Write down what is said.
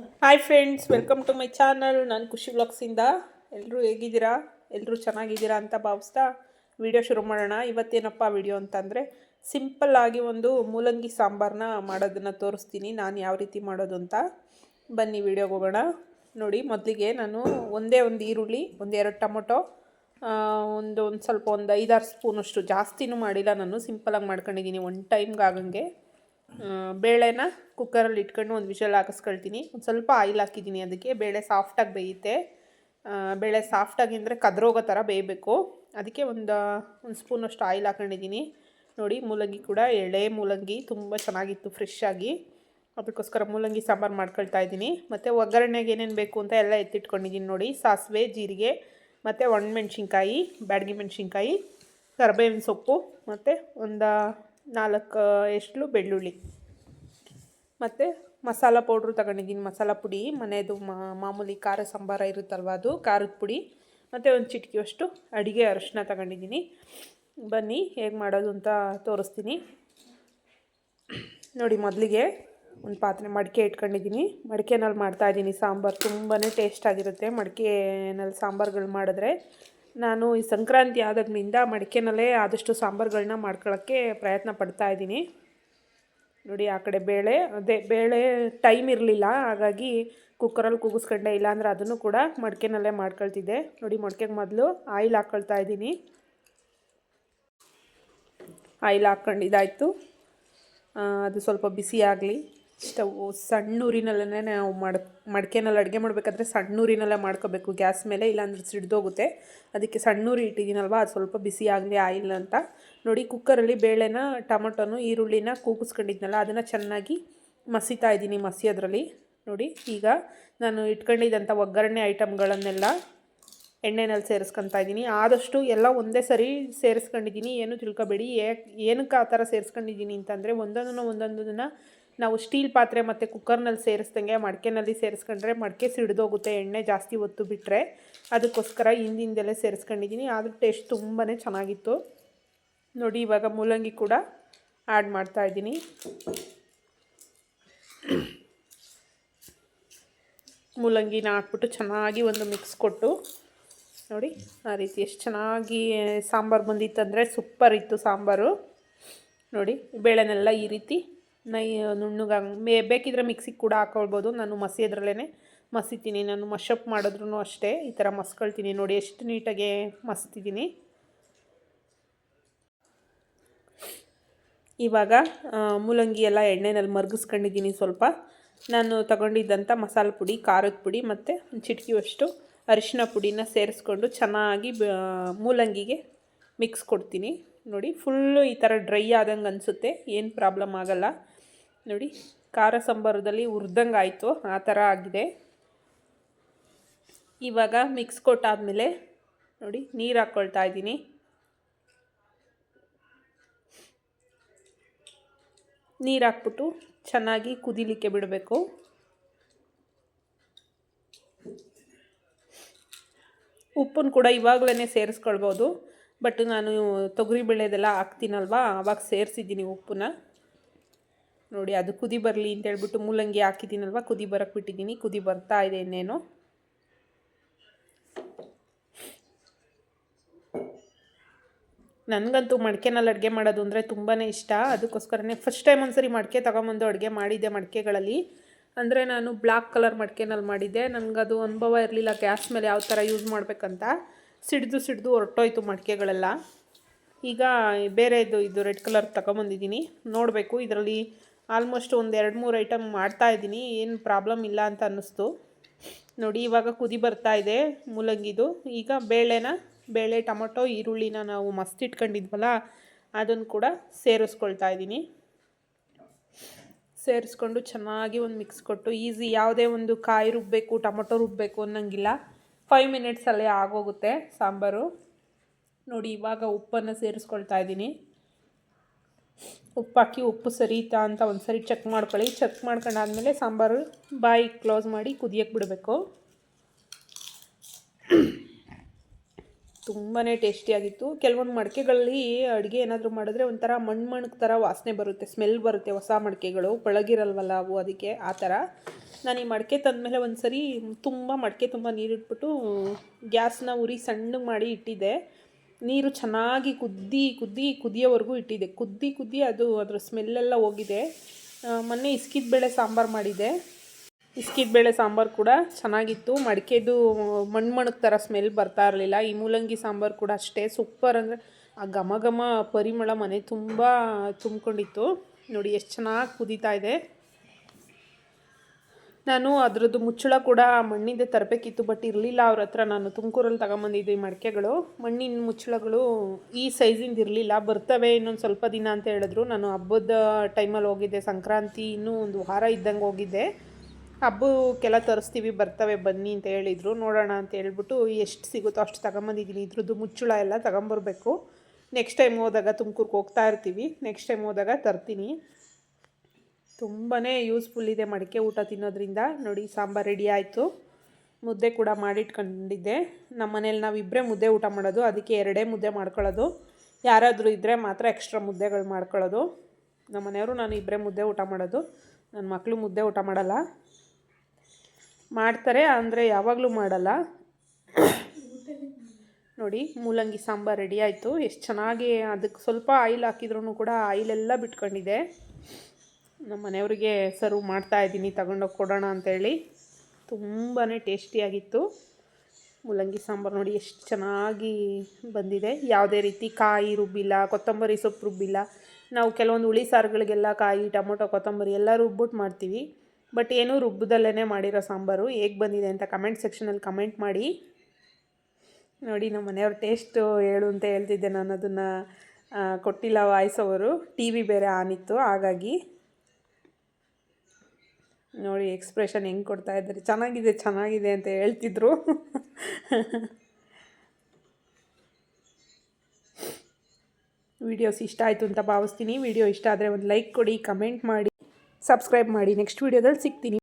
Hi friends welcome to my channel ನಾನು ಖುಷಿ ವ್ಲಾಗ್ಸಿಂದ ಎಲ್ಲರೂ ಹೇಗಿದ್ದೀರಾ? ಎಲ್ಲರೂ ಚೆನ್ನಾಗಿದ್ದೀರಾ ಅಂತ ಭಾವಿಸ್ತಾ ವಿಡಿಯೋ ಶುರು ಮಾಡೋಣ. ಇವತ್ತೇನಪ್ಪ ವಿಡಿಯೋ ಅಂತಂದರೆ ಸಿಂಪಲ್ ಆಗಿ ಒಂದು ಮೂಲಂಗಿ ಸಾಂಬಾರನ್ನ ಮಾಡೋದನ್ನು ತೋರಿಸ್ತೀನಿ. ನಾನು ಯಾವ ರೀತಿ ಮಾಡೋದು ಅಂತ. ಬನ್ನಿ ವಿಡಿಯೋಗೆ ಹೋಗೋಣ. ನೋಡಿ, ಮೊದಲಿಗೆ ನಾನು ಒಂದೇ ಒಂದು ಈರುಳ್ಳಿ ಒಂದೆರಡು ಟೊಮೊಟೊ ಒಂದು ಒಂದು ಸ್ವಲ್ಪ ಒಂದು ಐದಾರು ಸ್ಪೂನಷ್ಟು ಜಾಸ್ತಿನೂ ಮಾಡಿಲ್ಲ ನಾನು. ಸಿಂಪಲಾಗಿ ಮಾಡ್ಕೊಂಡಿದ್ದೀನಿ ಒನ್ ಟೈಮ್ಗೆ ಆಗಂಗೆ. ಬೇಳೆನ ಕುಕ್ಕರಲ್ಲಿ ಇಟ್ಕೊಂಡು ಒಂದು ವಿಷಲ್ ಹಾಕಿಸ್ಕೊಳ್ತೀನಿ. ಒಂದು ಸ್ವಲ್ಪ ಆಯಿಲ್ ಹಾಕಿದ್ದೀನಿ ಅದಕ್ಕೆ. ಬೇಳೆ ಸಾಫ್ಟಾಗಿ ಬೇಯುತ್ತೆ. ಬೇಳೆ ಸಾಫ್ಟಾಗಿ ಅಂದರೆ ಕದ್ರೋಗೋ ಥರ ಬೇಯಬೇಕು. ಅದಕ್ಕೆ ಒಂದು ಒಂದು ಸ್ಪೂನಷ್ಟು ಆಯಿಲ್ ಹಾಕೊಂಡಿದ್ದೀನಿ. ನೋಡಿ, ಮೂಲಂಗಿ ಕೂಡ ಎಳೆ ಮೂಲಂಗಿ ತುಂಬ ಚೆನ್ನಾಗಿತ್ತು ಫ್ರೆಶ್ ಆಗಿ. ಅದಕ್ಕೋಸ್ಕರ ಮೂಲಂಗಿ ಸಾಂಬಾರು ಮಾಡ್ಕೊಳ್ತಾ ಇದ್ದೀನಿ. ಮತ್ತು ಒಗ್ಗರಣೆಗೆ ಏನೇನು ಬೇಕು ಅಂತ ಎಲ್ಲ ಎತ್ತಿಟ್ಕೊಂಡಿದ್ದೀನಿ ನೋಡಿ. ಸಾಸಿವೆ, ಜೀರಿಗೆ, ಮತ್ತು ಒಣಮೆಣ್ಸಿನ್ಕಾಯಿ, ಬ್ಯಾಡಗಿ ಮೆಣಸಿನ್ಕಾಯಿ, ಕರ್ಬೇವಿನ ಸೊಪ್ಪು, ಮತ್ತು ಒಂದು ನಾಲ್ಕು ಎಷ್ಟು ಬೆಳ್ಳುಳ್ಳಿ. ಮತ್ತು ಮಸಾಲ ಪೌಡ್ರು ತಗೊಂಡಿದ್ದೀನಿ. ಮಸಾಲ ಪುಡಿ ಮನೆಯದು ಮಾಮೂಲಿ ಖಾರ ಸಾಂಬಾರ ಇರುತ್ತಲ್ವ ಅದು, ಖಾರದ ಪುಡಿ. ಮತ್ತು ಒಂದು ಚಿಟಿಕೆಯಷ್ಟು ಅಡುಗೆ ಅರಿಶಿನ ತಗೊಂಡಿದ್ದೀನಿ. ಬನ್ನಿ, ಹೇಗೆ ಮಾಡೋದು ಅಂತ ತೋರಿಸ್ತೀನಿ. ನೋಡಿ, ಮೊದಲಿಗೆ ಒಂದು ಪಾತ್ರೆ ಮಡಿಕೆ ಇಟ್ಕೊಂಡಿದ್ದೀನಿ. ಮಡಿಕೆನಲ್ಲಿ ಮಾಡ್ತಾಯಿದ್ದೀನಿ ಸಾಂಬಾರು. ತುಂಬಾ ಟೇಸ್ಟಾಗಿರುತ್ತೆ ಮಡಿಕೆನಲ್ಲಿ ಸಾಂಬಾರುಗಳು ಮಾಡಿದ್ರೆ. ನಾನು ಈ ಸಂಕ್ರಾಂತಿ ಆದಾಗಿನಿಂದ ಮಡಿಕೆನಲ್ಲೇ ಆದಷ್ಟು ಸಾಂಬಾರುಗಳನ್ನ ಮಾಡ್ಕೊಳ್ಳೋಕ್ಕೆ ಪ್ರಯತ್ನ ಪಡ್ತಾ ಇದ್ದೀನಿ. ನೋಡಿ, ಆ ಕಡೆ ಬೇಳೆ, ಅದೇ ಬೇಳೆ ಟೈಮ್ ಇರಲಿಲ್ಲ, ಹಾಗಾಗಿ ಕುಕ್ಕರಲ್ಲಿ ಕೂಗಿಸ್ಕೊಂಡೆ, ಇಲ್ಲಾಂದ್ರೆ ಅದನ್ನು ಕೂಡ ಮಡಿಕೆನಲ್ಲೇ ಮಾಡ್ಕೊಳ್ತಿದ್ದೆ. ನೋಡಿ, ಮಡಿಕೆಗೆ ಮೊದಲು ಆಯಿಲ್ ಹಾಕ್ಕೊಳ್ತಾ ಇದ್ದೀನಿ. ಆಯಿಲ್ ಹಾಕ್ಕೊಂಡು ಇದಾಯಿತು. ಅದು ಸ್ವಲ್ಪ ಬಿಸಿ ಆಗಲಿ. ಸ್ಟವ್ ಸಣ್ಣ ಊರಿನಲ್ಲೇ ನಾವು ಮಾಡ್, ಮಡಿಕೆನಲ್ಲಿ ಅಡುಗೆ ಮಾಡಬೇಕಾದ್ರೆ ಸಣ್ಣ ಊರಿನಲ್ಲೇ ಮಾಡ್ಕೋಬೇಕು. ಗ್ಯಾಸ್ ಮೇಲೆ ಇಲ್ಲಾಂದ್ರೆ ಸಿಡ್ದೋಗುತ್ತೆ. ಅದಕ್ಕೆ ಸಣ್ಣ ಊರಿ ಇಟ್ಟಿದ್ದೀನಲ್ವ, ಅದು ಸ್ವಲ್ಪ ಬಿಸಿ ಆಗಲಿ ಆಯಿಲ್ ಅಂತ. ನೋಡಿ, ಕುಕ್ಕರಲ್ಲಿ ಬೇಳೆನ, ಟೊಮೊಟೊನು, ಈರುಳ್ಳಿನ ಕೂಗಿಸ್ಕೊಂಡಿದ್ನಲ್ಲ, ಅದನ್ನು ಚೆನ್ನಾಗಿ ಮಸಿತಾ ಇದ್ದೀನಿ ಮಸಿಯೋದ್ರಲ್ಲಿ. ನೋಡಿ, ಈಗ ನಾನು ಇಟ್ಕೊಂಡಿದ್ದಂಥ ಒಗ್ಗರಣೆ ಐಟಮ್ಗಳನ್ನೆಲ್ಲ ಎಣ್ಣೆನಲ್ಲಿ ಸೇರಿಸ್ಕೊತಾ ಇದ್ದೀನಿ. ಆದಷ್ಟು ಎಲ್ಲ ಒಂದೇ ಸರಿ ಸೇರಿಸ್ಕೊಂಡಿದ್ದೀನಿ. ಏನು ತಿಳ್ಕೊಬೇಡಿ. ಏನಕ್ಕೆ ಆ ಥರ ಸೇರಿಸ್ಕೊಂಡಿದ್ದೀನಿ ಅಂತಂದರೆ ಒಂದೊಂದನ್ನು ಒಂದೊಂದನ್ನು ನಾವು ಸ್ಟೀಲ್ ಪಾತ್ರೆ ಮತ್ತು ಕುಕ್ಕರ್ನಲ್ಲಿ ಸೇರಿಸ್ದಂಗೆ ಮಡಕೆನಲ್ಲಿ ಸೇರಿಸ್ಕೊಂಡ್ರೆ ಮಡಿಕೆ ಸಿಡಿದೋಗುತ್ತೆ, ಎಣ್ಣೆ ಜಾಸ್ತಿ ಒತ್ತು ಬಿಟ್ಟರೆ ಅದಕ್ಕೋಸ್ಕರ ಹಿಂದಿಂದಲೇ ಸೇರಿಸ್ಕೊಂಡಿದ್ದೀನಿ. ಆದರೂ ಟೇಸ್ಟ್ ತುಂಬಾ ಚೆನ್ನಾಗಿತ್ತು. ನೋಡಿ, ಇವಾಗ ಮೂಲಂಗಿ ಕೂಡ ಆ್ಯಡ್ ಮಾಡ್ತಾ ಇದ್ದೀನಿ. ಮೂಲಂಗಿನ ಹಾಕ್ಬಿಟ್ಟು ಚೆನ್ನಾಗಿ ಒಂದು ಮಿಕ್ಸ್ ಕೊಟ್ಟು, ನೋಡಿ, ಆ ರೀತಿ ಎಷ್ಟು ಚೆನ್ನಾಗಿ ಸಾಂಬಾರು ಬಂದಿತ್ತಂದರೆ ಸೂಪರ್ ಇತ್ತು ಸಾಂಬಾರು. ನೋಡಿ, ಬೇಳೆನೆಲ್ಲ ಈ ರೀತಿ ನೈ, ನುಣ್ಣಗೆ ಮೇ, ಬೇಕಿದ್ರೆ ಮಿಕ್ಸಿಗೆ ಕೂಡ ಹಾಕೊಳ್ಬೋದು. ನಾನು ಮಸಿಯೋದ್ರಲ್ಲೇ ಮಸಿತೀನಿ ನಾನು ಮಶಪ್ ಮಾಡಿದ್ರೂ ಅಷ್ಟೇ. ಈ ಥರ ಮಸ್ಕೊಳ್ತೀನಿ ನೋಡಿ. ಎಷ್ಟು ನೀಟಾಗಿ ಮಸ್ತಿದ್ದೀನಿ. ಇವಾಗ ಮೂಲಂಗಿ ಎಲ್ಲ ಎಣ್ಣೆನಲ್ಲಿ ಮರಗಿಸ್ಕೊಂಡಿದ್ದೀನಿ ಸ್ವಲ್ಪ. ನಾನು ತಗೊಂಡಿದ್ದಂಥ ಮಸಾಲೆ ಪುಡಿ, ಖಾರದ ಪುಡಿ ಮತ್ತು ಚಿಟಕಿಯಷ್ಟು ಅರಿಶಿನ ಪುಡಿನ ಸೇರಿಸ್ಕೊಂಡು ಚೆನ್ನಾಗಿ ಮೂಲಂಗಿಗೆ ಮಿಕ್ಸ್ ಕೊಡ್ತೀನಿ. ನೋಡಿ ಫುಲ್ಲು ಈ ಥರ ಡ್ರೈ ಆದಂಗೆ ಅನಿಸುತ್ತೆ, ಏನು ಪ್ರಾಬ್ಲಮ್ ಆಗಲ್ಲ. ನೋಡಿ, ಖಾರ ಸಾಂಬಾರದಲ್ಲಿ ಹುರ್ದಂಗೆ ಆಯಿತು, ಆ ಥರ ಆಗಿದೆ. ಇವಾಗ ಮಿಕ್ಸ್ ಕೊಟ್ಟಾದಮೇಲೆ ನೋಡಿ, ನೀರು ಹಾಕ್ಕೊಳ್ತಾ ಇದ್ದೀನಿ. ನೀರು ಹಾಕ್ಬಿಟ್ಟು ಚೆನ್ನಾಗಿ ಕುದಿಲಿಕ್ಕೆ ಬಿಡಬೇಕು. ಉಪ್ಪನ್ನು ಕೂಡ ಇವಾಗಲೇ ಸೇರಿಸ್ಕೊಳ್ಬೋದು. ಬಟ್ ನಾನು ತೊಗರಿ ಬೇಳೆದೆಲ್ಲ ಹಾಕ್ತೀನಲ್ವಾ? ಆವಾಗ ಸೇರಿಸಿದ್ದೀನಿ ಉಪ್ಪನ್ನ. ನೋಡಿ, ಅದು ಕುದಿ ಬರಲಿ ಅಂತ ಹೇಳ್ಬಿಟ್ಟು ಮೂಲಂಗಿ ಹಾಕಿದ್ದೀನಲ್ವ? ಕುದಿ ಬರಕ್ಕೆ ಬಿಟ್ಟಿದ್ದೀನಿ. ಕುದಿ ಬರ್ತಾ ಇದೆ ಇನ್ನೇನು. ನನಗಂತೂ ಮಡಿಕೆನಲ್ಲಿ ಅಡುಗೆ ಮಾಡೋದು ಅಂದರೆ ತುಂಬಾ ಇಷ್ಟ. ಅದಕ್ಕೋಸ್ಕರನೇ ಫಸ್ಟ್ ಟೈಮ್ ಒಂದ್ಸರಿ ಮಡಿಕೆ ತೊಗೊಂಬಂದು ಅಡುಗೆ ಮಾಡಿದ್ದೆ ಮಡಿಕೆಗಳಲ್ಲಿ. ಅಂದರೆ ನಾನು ಬ್ಲ್ಯಾಕ್ ಕಲರ್ ಮಡಿಕೆನಲ್ಲಿ ಮಾಡಿದ್ದೆ. ನನಗದು ಅನುಭವ ಇರಲಿಲ್ಲ ಗ್ಯಾಸ್ ಮೇಲೆ ಯಾವ ಥರ ಯೂಸ್ ಮಾಡಬೇಕಂತ. ಸಿಡ್ದು ಸಿಡಿದು ಹೊರಟೋಯ್ತು ಮಡಿಕೆಗಳೆಲ್ಲ. ಈಗ ಬೇರೆದು ಇದು ರೆಡ್ ಕಲರ್ ತಗೊಂಬಂದಿದ್ದೀನಿ. ನೋಡಬೇಕು, ಇದರಲ್ಲಿ ಆಲ್ಮೋಸ್ಟ್ ಒಂದು ಎರಡು ಮೂರು ಐಟಮ್ ಮಾಡ್ತಾ ಇದ್ದೀನಿ. ಏನು ಪ್ರಾಬ್ಲಮ್ ಇಲ್ಲ ಅಂತ ಅನ್ನಿಸ್ತು. ನೋಡಿ, ಇವಾಗ ಕುದಿ ಬರ್ತಾ ಇದೆ ಮೂಲಂಗಿದು. ಈಗ ಬೇಳೆನ, ಬೇಳೆ, ಟೊಮೊಟೊ, ಈರುಳ್ಳಿನ ನಾವು ಮಸ್ತ್ ಇಟ್ಕೊಂಡಿದ್ವಲ್ಲ ಅದನ್ನು ಕೂಡ ಸೇರಿಸ್ಕೊಳ್ತಾ ಇದ್ದೀನಿ. ಸೇರಿಸ್ಕೊಂಡು ಚೆನ್ನಾಗಿ ಒಂದು ಮಿಕ್ಸ್ ಕೊಟ್ಟು ಈಸಿ ಯಾವುದೇ ಒಂದು ಕಾಯಿ ರುಬ್ಬಬೇಕು ಟೊಮೊಟೊ ರುಬ್ಬಬೇಕು ಅನ್ನೋಂಗಿಲ್ಲ. ಫೈವ್ ಮಿನಿಟ್ಸಲ್ಲೇ ಆಗೋಗುತ್ತೆ ಸಾಂಬಾರು. ನೋಡಿ, ಇವಾಗ ಉಪ್ಪನ್ನು ಸೇರಿಸ್ಕೊಳ್ತಾ ಇದ್ದೀನಿ. ಉಪ್ಪಾಕಿ ಉಪ್ಪು ಸರಿತಾ ಅಂತ ಒಂದು ಸರಿ ಚೆಕ್ ಮಾಡ್ಕೊಳ್ಳಿ. ಚೆಕ್ ಮಾಡ್ಕೊಂಡಾದ್ಮೇಲೆ ಸಾಂಬಾರು ಬಾಯಿ ಕ್ಲೋಸ್ ಮಾಡಿ ಕುದಿಯಕ್ಕೆ ಬಿಡಬೇಕು. ತುಂಬಾ ಟೇಸ್ಟಿಯಾಗಿತ್ತು ಕೆಲವೊಂದು ಮಡಿಕೆಗಳಲ್ಲಿ ಅಡುಗೆ ಏನಾದರೂ ಮಾಡಿದ್ರೆ ಒಂಥರ ಮಣ್ಣು ಮಣ್ಣು ಥರ ವಾಸನೆ ಬರುತ್ತೆ ಸ್ಮೆಲ್ ಬರುತ್ತೆ ಹೊಸ ಮಡಿಕೆಗಳು. ಪಳಗಿರಲ್ವಲ್ಲ ಅವು ಅದಕ್ಕೆ, ಆ ಥರ ನಾನು ಈ ಮಡಕೆ ತಂದಮೇಲೆ ಒಂದು ಸರಿ ತುಂಬ ಮಡಕೆ ತುಂಬ ನೀರಿಟ್ಬಿಟ್ಟು ಗ್ಯಾಸ್ನ ಉರಿ ಸಣ್ಣಗೆ ಮಾಡಿ ಇಟ್ಟಿದ್ದೆ. ನೀರು ಚೆನ್ನಾಗಿ ಕುದ್ದಿ ಕುದ್ದಿ ಕುದಿಯೋವರೆಗೂ ಇಟ್ಟಿದ್ದೆ. ಕುದ್ದಿ ಕುದ್ದಿ ಅದು ಅದರ ಸ್ಮೆಲ್ಲೆಲ್ಲ ಹೋಗಿದೆ. ಮೊನ್ನೆ ಇಸ್ಕಿದ ಬೇಳೆ ಸಾಂಬಾರು ಮಾಡಿದೆ ಇಸ್ಕಿದ ಬೇಳೆ ಸಾಂಬಾರು ಕೂಡ ಚೆನ್ನಾಗಿತ್ತು. ಮಡಿಕೆದು ಮಣ್ಣು ಮಣಕ್ಕೆ ಥರ ಸ್ಮೆಲ್ ಬರ್ತಾ ಇರಲಿಲ್ಲ. ಈ ಮೂಲಂಗಿ ಸಾಂಬಾರು ಕೂಡ ಅಷ್ಟೇ. ಸೂಪರ್ ಅಂದರೆ ಆ ಘಮ ಘಮ ಪರಿಮಳ ಮನೆ ತುಂಬ ತುಂಬಿಕೊಂಡಿತ್ತು. ನೋಡಿ, ಎಷ್ಟು ಚೆನ್ನಾಗಿ ಕುದೀತಾ ಇದೆ. ನಾನು ಅದರದ್ದು ಮುಚ್ಚಳ ಕೂಡ ಮಣ್ಣಿಂದ ತರಬೇಕಿತ್ತು ಬಟ್ ಇರಲಿಲ್ಲ ಅವ್ರ ಹತ್ರ. ನಾನು ತುಮಕೂರಲ್ಲಿ ತಗೊಂಬಂದಿದ್ದೆ ಈ ಮಡಿಕೆಗಳು. ಮಣ್ಣಿನ ಮುಚ್ಚಳಗಳು ಈ ಸೈಜಿಂದ ಇರಲಿಲ್ಲ. ಬರ್ತವೆ ಇನ್ನೊಂದು ಸ್ವಲ್ಪ ದಿನ ಅಂತ ಹೇಳಿದ್ರು. ನಾನು ಹಬ್ಬದ ಟೈಮಲ್ಲಿ ಹೋಗಿದ್ದೆ. ಸಂಕ್ರಾಂತಿ ಇನ್ನೂ ಒಂದು ವಾರ ಇದ್ದಂಗೆ ಹೋಗಿದ್ದೆ. ಹಬ್ಬಕ್ಕೆಲ್ಲ ತರಿಸ್ತೀವಿ, ಬರ್ತವೆ, ಬನ್ನಿ ಅಂತ ಹೇಳಿದರು. ನೋಡೋಣ ಅಂತ ಹೇಳ್ಬಿಟ್ಟು ಎಷ್ಟು ಸಿಗುತ್ತೋ ಅಷ್ಟು ತಗೊಂಬಂದಿದ್ದೀನಿ. ಇದ್ರದ್ದು ಮುಚ್ಚಳ ಎಲ್ಲ ತಗೊಂಬರ್ಬೇಕು. ನೆಕ್ಸ್ಟ್ ಟೈಮ್ ಹೋದಾಗ ತುಮಕೂರ್ಗೆ ಹೋಗ್ತಾ ಇರ್ತೀವಿ. ನೆಕ್ಸ್ಟ್ ಟೈಮ್ ಹೋದಾಗ ತರ್ತೀನಿ. ತುಂಬಾ ಯೂಸ್ಫುಲ್ ಇದೆ ಮಡಿಕೆ ಊಟ ತಿನ್ನೋದ್ರಿಂದ. ನೋಡಿ, ಸಾಂಬಾರು ರೆಡಿ ಆಯಿತು. ಮುದ್ದೆ ಕೂಡ ಮಾಡಿಟ್ಕೊಂಡಿದ್ದೆ. ನಮ್ಮ ಮನೇಲಿ ನಾವು ಇಬ್ಬರೇ ಮುದ್ದೆ ಊಟ ಮಾಡೋದು. ಅದಕ್ಕೆ ಎರಡೇ ಮುದ್ದೆ ಮಾಡ್ಕೊಳ್ಳೋದು. ಯಾರಾದರೂ ಇದ್ದರೆ ಮಾತ್ರ ಎಕ್ಸ್ಟ್ರಾ ಮುದ್ದೆಗಳು ಮಾಡ್ಕೊಳ್ಳೋದು. ನಮ್ಮ ಮನೆಯವರು ನಾನು ಇಬ್ಬರೇ ಮುದ್ದೆ ಊಟ ಮಾಡೋದು. ನನ್ನ ಮಕ್ಕಳು ಮುದ್ದೆ ಊಟ ಮಾಡಲ್ಲ. ಮಾಡ್ತಾರೆ, ಅಂದರೆ ಯಾವಾಗಲೂ ಮಾಡಲ್ಲ. ನೋಡಿ, ಮೂಲಂಗಿ ಸಾಂಬಾರು ರೆಡಿ ಆಯಿತು. ಎಷ್ಟು ಚೆನ್ನಾಗಿ ಅದಕ್ಕೆ ಸ್ವಲ್ಪ ಆಯಿಲ್ ಹಾಕಿದ್ರೂ ಕೂಡ ಆಯಿಲೆಲ್ಲ ಬಿಟ್ಕೊಂಡಿದೆ. ನಮ್ಮ ಮನೆಯವ್ರಿಗೆ ಸರ್ವ್ ಮಾಡ್ತಾ ಇದ್ದೀನಿ, ತಗೊಂಡೋಗಿ ಕೊಡೋಣ ಅಂತೇಳಿ. ತುಂಬಾ ಟೇಸ್ಟಿಯಾಗಿತ್ತು ಮೂಲಂಗಿ ಸಾಂಬಾರು ನೋಡಿ ಎಷ್ಟು ಚೆನ್ನಾಗಿ ಬಂದಿದೆ. ಯಾವುದೇ ರೀತಿ ಕಾಯಿ ರುಬ್ಬಿಲ್ಲ, ಕೊತ್ತಂಬರಿ ಸೊಪ್ಪು ರುಬ್ಬಿಲ್ಲ. ನಾವು ಕೆಲವೊಂದು ಹುಳಿ ಸಾರುಗಳಿಗೆಲ್ಲ ಕಾಯಿ, ಟೊಮೊಟೊ, ಕೊತ್ತಂಬರಿ ಎಲ್ಲ ರುಬ್ಬಿಟ್ಟು ಮಾಡ್ತೀವಿ. ಬಟ್ ಏನೂ ರುಬ್ಬದಲ್ಲೇ ಮಾಡಿರೋ ಸಾಂಬಾರು. ಹೇಗೆ ಬಂದಿದೆ ಅಂತ ಕಮೆಂಟ್ ಸೆಕ್ಷನಲ್ಲಿ ಕಮೆಂಟ್ ಮಾಡಿ. ನೋಡಿ ನಮ್ಮ ಮನೆಯವ್ರ ಟೇಸ್ಟು ಹೇಳು ಅಂತ ಹೇಳ್ತಿದ್ದೆ ನಾನು. ಅದನ್ನು ಕೊಟ್ಟಿಲ್ಲ ವಾಯ್ಸ್ ಅವರು. ಟಿ ವಿ ಬೇರೆ ಆನಿತ್ತು ಹಾಗಾಗಿ ನೋಡಿ ಎಕ್ಸ್ಪ್ರೆಷನ್ ಹೆಂಗೆ ಕೊಡ್ತಾ ಇದ್ದಾರೆ. ಚೆನ್ನಾಗಿದೆ ಚೆನ್ನಾಗಿದೆ ಅಂತ ಹೇಳ್ತಿದ್ರು. ವಿಡಿಯೋಸ್ ಇಷ್ಟ ಆಯಿತು ಅಂತ ಭಾವಿಸ್ತೀನಿ. ವಿಡಿಯೋ ಇಷ್ಟ ಆದರೆ ಒಂದು ಲೈಕ್ ಕೊಡಿ ಕಮೆಂಟ್ ಮಾಡಿ ಸಬ್ಸ್ಕ್ರೈಬ್ ಮಾಡಿ. ನೆಕ್ಸ್ಟ್ ವಿಡಿಯೋದಲ್ಲಿ ಸಿಗ್ತೀನಿ.